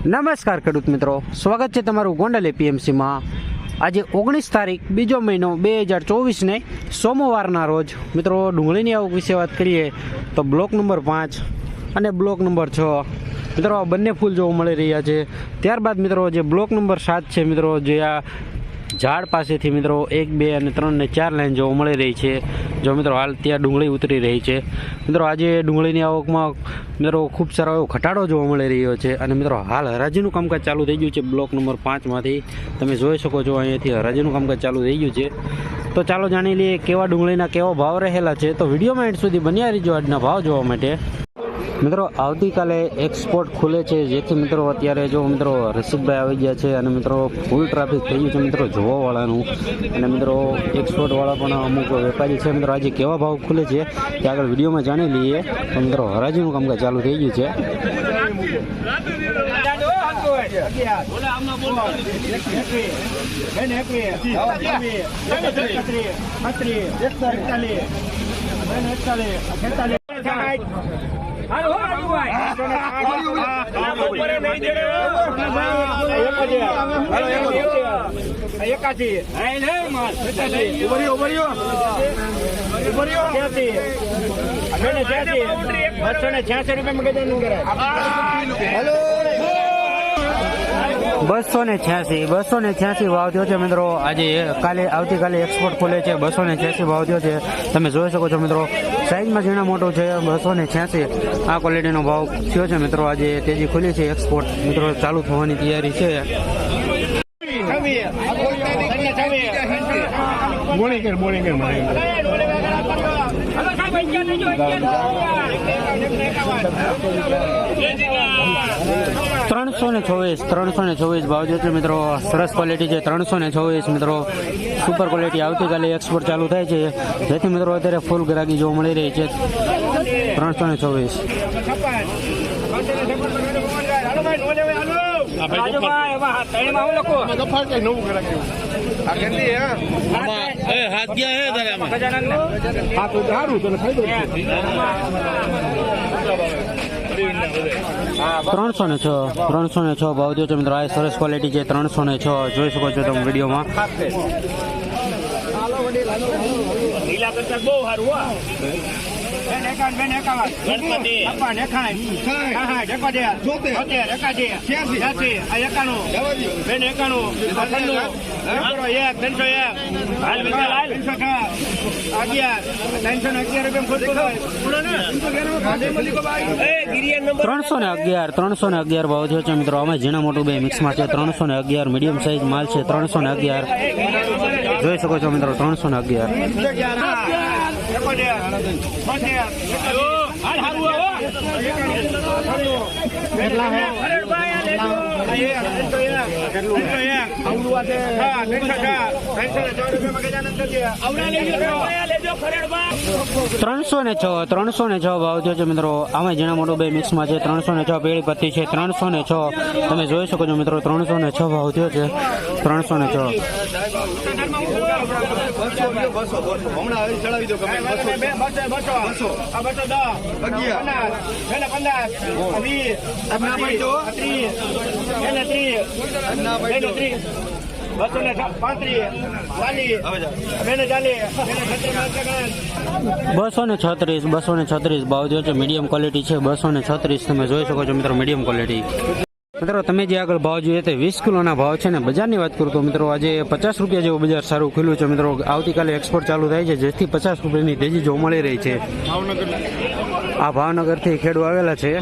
નમસ્કાર ખેડૂત મિત્રો. સ્વાગત છે તમારું ગોંડલ એપીએમસીમાં. આજે ઓગણીસ તારીખ, બીજો મહિનો બે હજાર ચોવીસને સોમવારના રોજ. મિત્રો, ડુંગળીની આવક વિશે વાત કરીએ તો બ્લોક નંબર પાંચ અને બ્લોક નંબર છ. મિત્રો, આ બંને ફૂલ જોવા મળી રહ્યા છે. ત્યારબાદ મિત્રો, જે બ્લોક નંબર સાત છે મિત્રો, જે આ ઝાડ પાસેથી મિત્રો એક, બે અને ત્રણ ને ચાર લાઈન જોવા મળી રહી છે. જો મિત્રો, હાલ ત્યાં ડુંગળી ઉતરી રહી છે. મિત્રો, આજે ડુંગળીની આવકમાં મિત્રો, ખૂબ સારો એવો ઘટાડો જોવા મળી રહ્યો છે. અને મિત્રો, હાલ હરાજીનું કામકાજ ચાલુ થઈ ગયું છે બ્લોક નંબર પાંચમાંથી તમે જોઈ શકો છો અહીંયાથી હરાજીનું કામકાજ ચાલુ થઈ ગયું છે. તો ચાલો જાણી લઈએ કેવા ડુંગળીના કેવા ભાવ રહેલા છે. તો વિડીયોમાં એન્ડ સુધી બન્યા રહીજો આજના ભાવ જોવા માટે. મિત્રો, આવતીકાલે એક્સપોર્ટ ખુલે છે. જેથી મિત્રો, અત્યારે જો મિત્રો રસિકભાઈ આવી ગયા છે અને મિત્રો ફૂલ ટ્રાફિક થઈ ગયું છે મિત્રો જોવાવાળાનું. અને મિત્રો એક્સપોર્ટવાળા પણ અમુક વેપારી છે. મિત્રો, આજે કેવા ભાવ ખુલે છે તે આગળ વિડીયોમાં જાણી લઈએ. તો મિત્રો, હરાજીનું કામકાજ ચાલુ થઈ ગયું છે. એકાથી ઉભર્યો ઉભર્યો ઉભર્યો ક્યાંથી બસો ને છ્યાસી રૂપિયા મગજનું કરાય બસો ને છ્યાસી બસો ને છ્યાસી ભાવ થયો છે મિત્રો. આજે કાલે આવતીકાલે એક્સપોર્ટ ખુલે છે. બસો ને છ્યાસી ભાવ થયો છે. તમે જોઈ શકો છો મિત્રો સાઈઝમાં ઝીણા મોટો છે. બસો ને છ્યાસી આ ક્વોલિટીનો ભાવ થયો છે મિત્રો. આજે તેજી ખુલી છે એક્સપોર્ટ મિત્રો ચાલુ થવાની તૈયારી છે. બોણી ત્રણસો ને ચોવીસ ત્રણસો ને ચોવીસ ભાવ થયો મિત્રો સરસ ક્વોલિટી છે ત્રણસો ને ચોવીસ મિત્રો. સુપર ક્વોલિટી આવતીકાલે એક્સપોર્ટ ચાલુ થાય છે. જેથી મિત્રો અત્યારે ફૂલ ગ્રાહકી જોવા મળી રહી છે. ત્રણસો ને ચોવીસ. ત્રણસો ને છ, ત્રણસો ને છ ભાવ છે મિત્રો. આ સરસ ક્વોલિટી છે, ત્રણસો ને છ. જોઈ શકો છો તમે વિડીયોમાં. લીલા બહુ સારું બેન એકાવન બેન એકાવન છપ્પન એકાવન સાઠ એકોતેર છોતેર એકાસી છ્યાસી. આ એકાણું. બેન એકાણું ત્રણસો એક ત્રણસો એક. હાલ વિશાલ હાલ. ત્રણસો અગિયાર. ત્રણસો ને અગિયાર રૂપિયા ત્રણસો ને અગિયાર ત્રણસો ને અગિયાર ભાવ થયો છે મિત્રો. અમે ઝીણા મોટું બે મિક્સમાં છે. ત્રણસો ને અગિયાર મીડિયમ સાઈઝ માલ છે. ત્રણસો ને અગિયાર. જોઈ શકો છો મિત્રો ત્રણસો ને અગિયાર. કેટલા ત્રણસો ને છ ત્રણસો ને છ ભાવ થયો છે મિત્રો આમાં જીણા મોટો બે મિક્સમાં છે ત્રણસો ને છ પેળી પત્તી છે ત્રણસો ને છ તમે જોઈ શકો છો મિત્રો ત્રણસો ને છ ભાવ થયો છે ત્રણસો ને છ બસો ને પાંત્રીસ ચાલીસ બેને ચાલીસ બસો ને છત્રીસ. બસો ને છત્રીસ ભાવ જો છે. મીડિયમ ક્વોલિટી છે બસો ને છત્રીસ. તમે જોઈ શકો છો મિત્રો મીડિયમ ક્વોલિટી. મિત્રો તમે જે આગળ ભાવ જોઈએ તે વીસ કિલોના ભાવ છે ને બજારની વાત કરું તો મિત્રો આજે પચાસ રૂપિયા જેવું બજાર સારું ખુલ્યું છે. મિત્રો આવતીકાલે એક્સપોર્ટ ચાલુ થાય છે જેથી પચાસ રૂપિયાની તેજી જોવા મળી રહી છે. આ ભાવનગરથી ખેડૂ આવેલા છે.